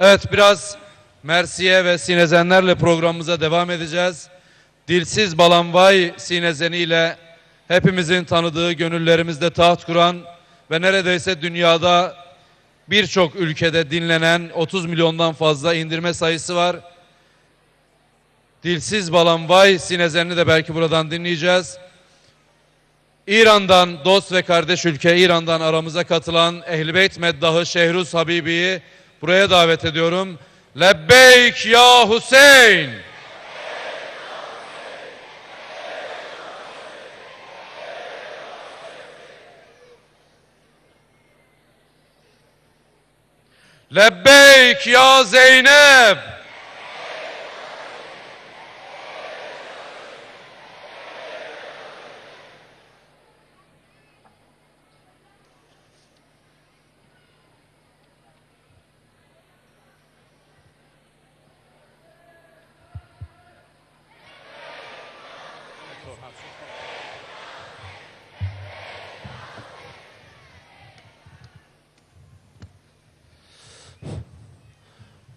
Evet biraz Mersiye ve Sinezenlerle programımıza devam edeceğiz. Dilsiz Balanvay Sinezeni ile hepimizin tanıdığı gönüllerimizde taht kuran ve neredeyse dünyada birçok ülkede dinlenen 30 milyondan fazla indirme sayısı var. Dilsiz Balanvay Sinezenini de belki buradan dinleyeceğiz. İran'dan dost ve kardeş ülke İran'dan aramıza katılan Ehl-i Beyt Meddahı Şehruz Habibi'yi buraya davet ediyorum. Lebbeyk ya Hüseyin. Lebbeyk ya Zeynep.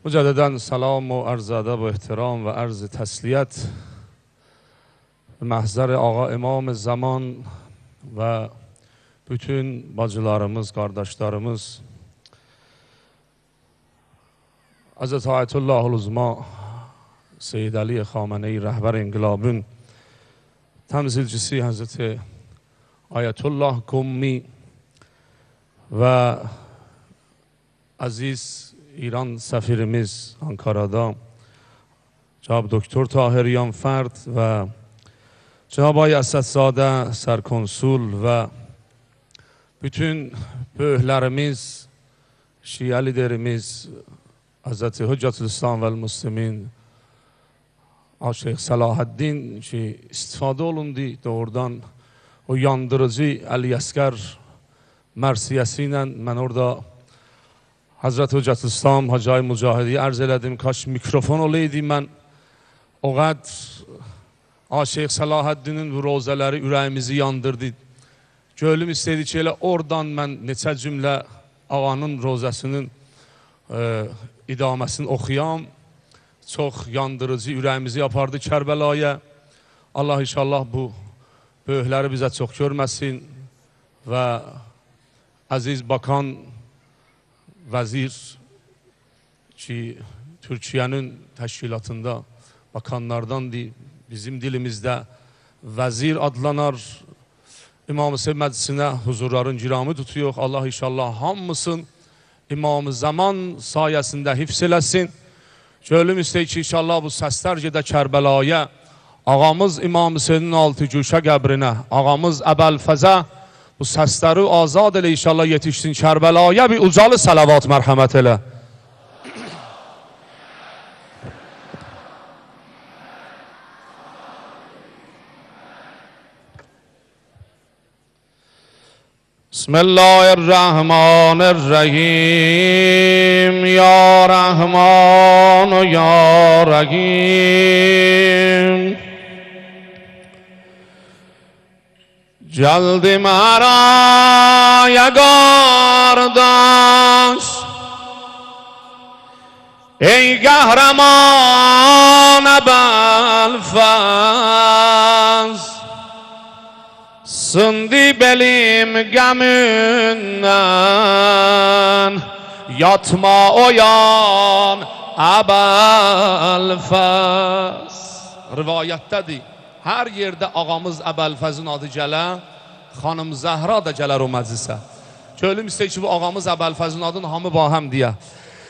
مجددا سلام و عرض ادب و احترام و عرض تسلیت به محضر آقا امام زمان و بتون باجلارمز قارداشتارمز از اطاعت الله العظما سید علی خامنه ای رهبر انقلابون تمزیلجسی حضرت آیت الله کمی و عزیز ایران سفیر میز آنکارادا جناب دکتر تاهریان فرد و جناب آقای اسدزاده سرکنسول و بتون بهلر میز شیعه لیدر حضرت حجت الاسلام والمسلمین آقای شیخ صلاح الدین چی استفاده اولندی دوردان و یاندرزی علی اسکر مرسی من اردا Hazreti Hocət İslam Hacı Mücahidi arz elədim. Kaç mikrofon olaydı mən o kadar Şeyx Salahaddinin bu rozaları ürəyimizi yandırdı. Gönlüm istedi ki elə oradan mən neçə cümlə ağanın rozasının e, idaməsini oxuyam. Çox yandırıcı ürəyimizi yapardı Kərbəlaya. Allah inşallah bu böyükləri bizə çox görməsin və əziz bakan vəzir ki Türkiyənin təşkilatında bakanlardandır. Bizim dilimizdə vəzir adlanar. İmam Hüseyin məclisinə huzurların giramı tutuyor. Allah inşallah hamısın İmam Zaman sayəsində hifz eləsin. Gönlüm istəyir ki inşallah bu səslər gedə Kərbəlaya. Ağamız İmam Hüseynin altı güşə qəbrinə, ağamız Əbəlfəzə bu səsləri azad elə inşallah yetişsin Kərbəlaya bir ucalı salavat mərhəmət elə. بسم الله الرحمن الرحیم یا رحمان و یا رحیم جلد مرا یگار داشت. ای گهرمان بل فز سندی بلیم گمنن یاتما او یان ابل فز روایت تدی هر یه ده آقامز ابل فزون آدی جل خانم زهرا ده جل رو مزیسه چولیم سه چی بو آقامز ابل فزون آدن همه با هم دیا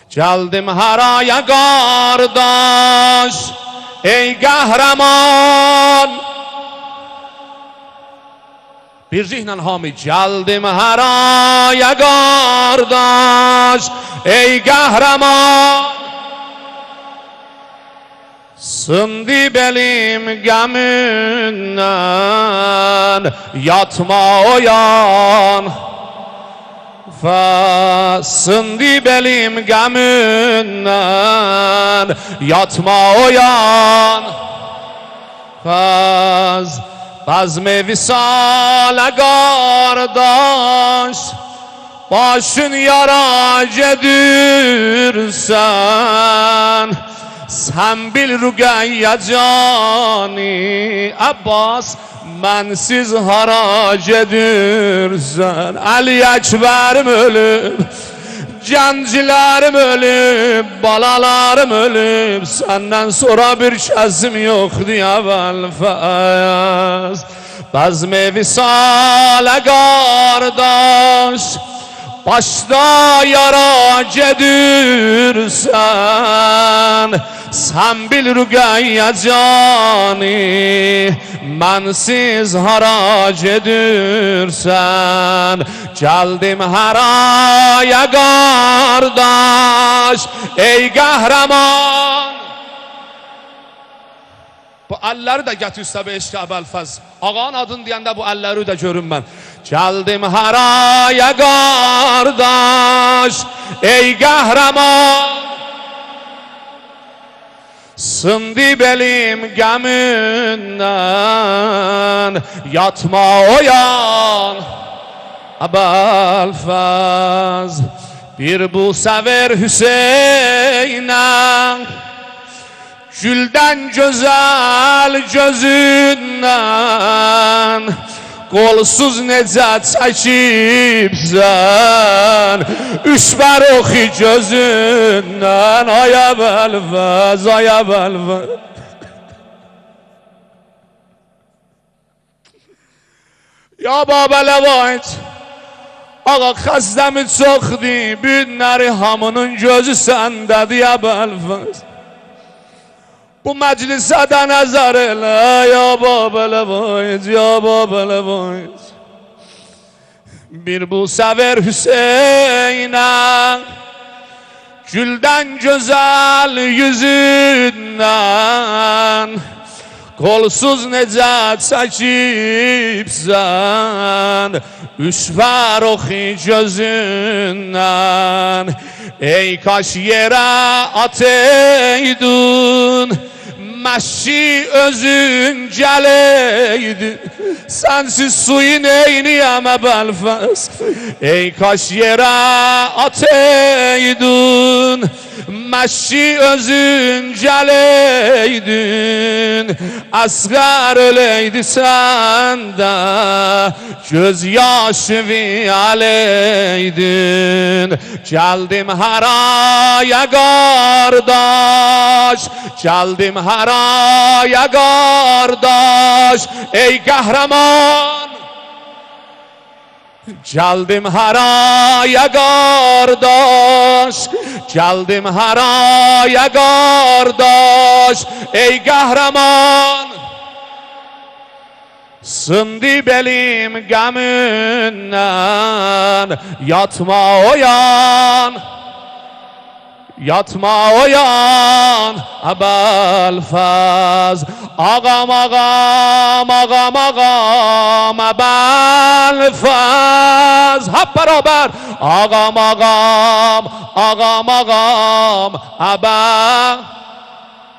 جلدم هر آیا گارداش ای گهرمان بیر زیهنن همه جلدم هر آیا گارداش ای گهرمان Sındı belim gəmindən yatma oyan Fa sındı belim gəmindən yatma oyan Faz Bazme visale kardeş Başın yara cedirsen sen bil Rüqəyyə cani Abbas Mənsiz hara gedirsən Əli Əkbərim ölüb Gənclərim ölüb, balalarım ölüb Səndən sonra bir kəsim yoxdur əvvəl-fəz Bəzmi visalə qardaş Başda yara gedirsən Sən bil Rüqəyyə cani Mənsiz hara gedirsən Gəldim haraya qardaş Ey qəhrəman Bu əlləri də gətirsə be eşq əbəlfəz. Ağanın adını deyəndə bu əlləri də görüm mən. Gəldim haraya qardaş, ey qəhrəman. Sındı belim gəmindən, yatma oyan. Əbəlfəz, bir bu səver Hüseynən. Güldən gözəl gözündən Qolsuz necə çəkibsən Üşbər oxi gözündən. Aya bəlvəz, aya bəlvəz Ya baba Levayt Ağa xəstəmi çoxdur Günləri hamının gözü səndədir ya bəlvəz Bu meclise de nazar elə ya babele boyut ya babele boyut Bir bu sever Hüseyin'e Gülden güzel yüzünden Kolsuz necə çəkibsən Üşvər oxi gözündən Ey kaş yerə ateydun Məşi özün gəleydi Sənsiz suyu neyniyəm əbəlfəz Ey kaş yerə ateydun Məşi özün gələydin Əsqər öləydi səndə Göz yaşı aleydin Gəldim haraya qardaş Gəldim haraya qardaş Ey qəhrəman Geldim haraya qardaş Geldim haraya qardaş Ey qəhrəman Sındı belim qəmindən Yatma oyan یاتما ویان ابال فاز آقا مگا مگا مگا مبال فاز هپر ابر آقا مگا آقا مگا ابا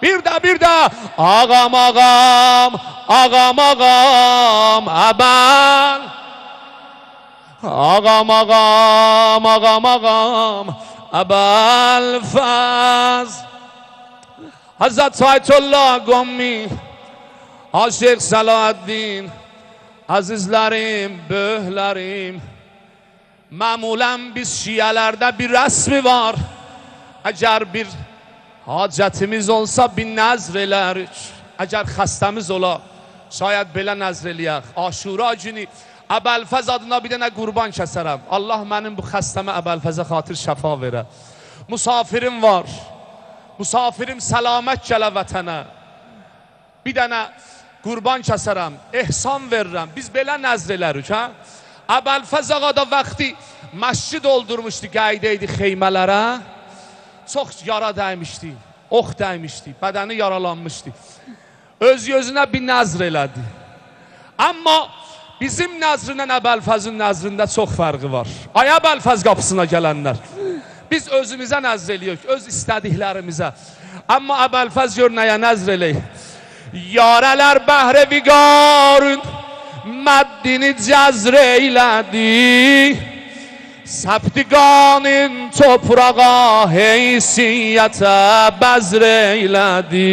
بیدا بیدا آقا مگا آقا مگا ابا آقا مگا مگا ابال فاز حضرت سایت الله گمی عاشق صلاح الدین عزیز لریم به لریم. معمولا بیز شیالرده بی رسمی وار. اگر بی حاجتمیز اولسا بی نظر الاریچ اگر خستمیز اولا. شاید بله نظر الیخ آشورا جنی. Əbəlfəz adına bir dənə qurban kəsərəm Allah mənim bu xəstəmə Əbəlfəzə xatir şəfa verə Musafirim var Musafirim səlamət gələ vətənə Bir dənə qurban kəsərəm, ehsan verirəm. Biz belə nəzr elərik, hə? Əbəlfəz ağa da vaxtı məscid doldurmuşdu, qayda idi xeymələrə. Çox yara dəymişdi, ox dəymişdi, bədəni yaralanmışdı. Öz gözünə bir nəzr elədi. Amma bizim nəzrinlə Əbəlfəzin nəzrində çox fərqi var. Ay Əbəlfəz qapısına gələnlər. Biz özümüzə nəzr eləyirik, öz istədiklərimizə. Amma Əbəlfəz gör nəyə nəzr eləyir. Yarələr bəhrə viqarın Məddini cəzr eylədi Səptiqanın toprağa heysiyyətə bəzr eylədi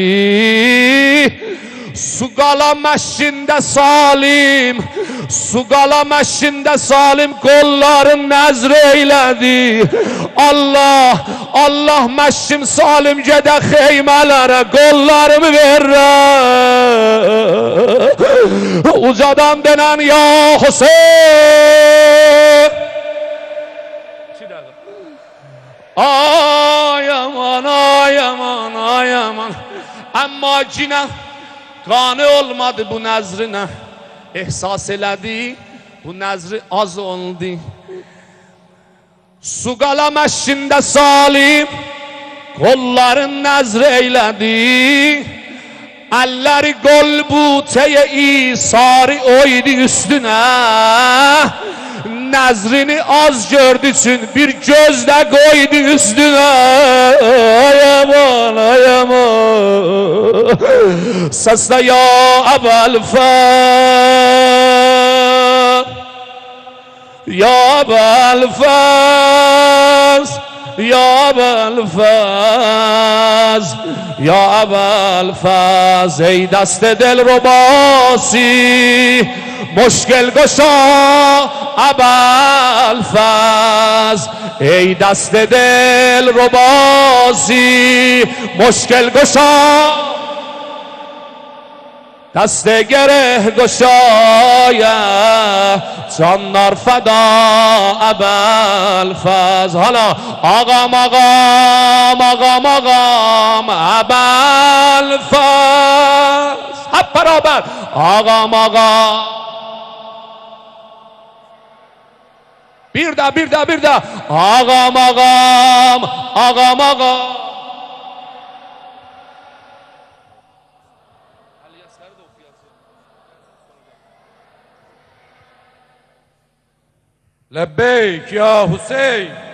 Su qala məşqində salim Su qala məşqində salim qolların nəzr eylədi Allah, Allah məşqim salim gedə xeymələrə qollarımı verirəm Ucadan denən ya Hüseyin. Ay aman ay aman ay aman. Amma cinə qane olmadı bu nəzrinə Ehsas elədi. Bu nəzri az oldu. Su qala məşqində salim Qolların nəzr eylədi. Əlləri qol butəyə isari oydu üstünə Nəzrini az gördü üçün bir gözlə qoydu üstünə Ay aman ay aman Səslə ya əbəl fəz Ya Belfaz Ya Belfaz Ya Belfaz Ey dست دل رو باسی مشکل گشا ابل فز ای دست دل رو بازی مشکل گشا. دست گره گشایا جان نار فدا ابل فز حالا آقا مقام آقا مقام ابل فز هب برابر. آقا مقام bir de bir de bir de ağam ağam ağam ağam Lebbeyk ya Hüseyin.